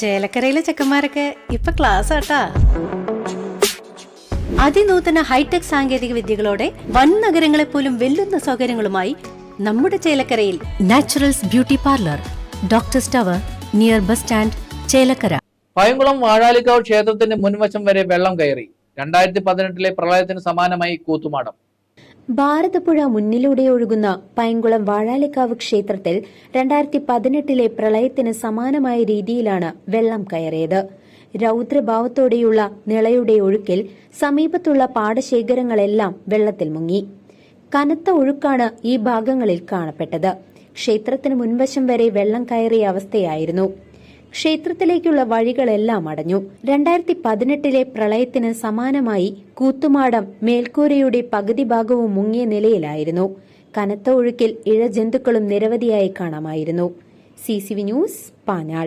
ചേലക്കരയിലെ ചെക്കന്മാരൊക്കെ ഇപ്പൊ ക്ലാസ് ആട്ടാ. അതിനൂതന ഹൈടെക് സാങ്കേതിക വിദ്യകളോടെ വൻ നഗരങ്ങളെ പോലും വെല്ലുന്ന സൗകര്യങ്ങളുമായി നമ്മുടെ ചേലക്കരയിൽ naturals beauty parlour doctor സ്റ്റവർ near bus stand Chelakkara. Payankulam Vazhalikkavu ക്ഷേത്രത്തിന്റെ മുൻവശം വരെ വെള്ളം കയറി. രണ്ടായിരത്തി പതിനെട്ടിലെ പ്രളയത്തിന് സമാനമായി കൂത്തുമാടം. ഭാരതപ്പുഴ മുന്നിലൂടെ ഒഴുകുന്ന പൈങ്കുളം വാഴാലിക്കാവ് ക്ഷേത്രത്തിൽ രണ്ടായിരത്തി പതിനെട്ടിലെ പ്രളയത്തിന് സമാനമായ രീതിയിലാണ് വെള്ളം കയറിയത്. രൗദ്രഭാവത്തോടെയുള്ള നിളയുടെ ഒഴുക്കിൽ സമീപത്തുള്ള പാടശേഖരങ്ങളെല്ലാം വെള്ളത്തിൽ മുങ്ങി. കനത്ത ഒഴുക്കാണ് ഈ ഭാഗങ്ങളിൽ കാണപ്പെട്ടത്. ക്ഷേത്രത്തിന് മുൻവശം വരെ വെള്ളം കയറിയ അവസ്ഥയായിരുന്നു. ക്ഷേത്രത്തിലേക്കുള്ള വഴികളെല്ലാം അടഞ്ഞു. രണ്ടായിരത്തി പതിനെട്ടിലെ പ്രളയത്തിന് സമാനമായി കൂത്തുമാടം മേൽക്കൂരയുടെ പകുതി ഭാഗവും മുങ്ങിയ നിലയിലായിരുന്നു. കനത്ത ഒഴുക്കിൽ ഇഴജന്തുക്കളും നിരവധിയായി കാണാമായിരുന്നു. C news പാനാൾ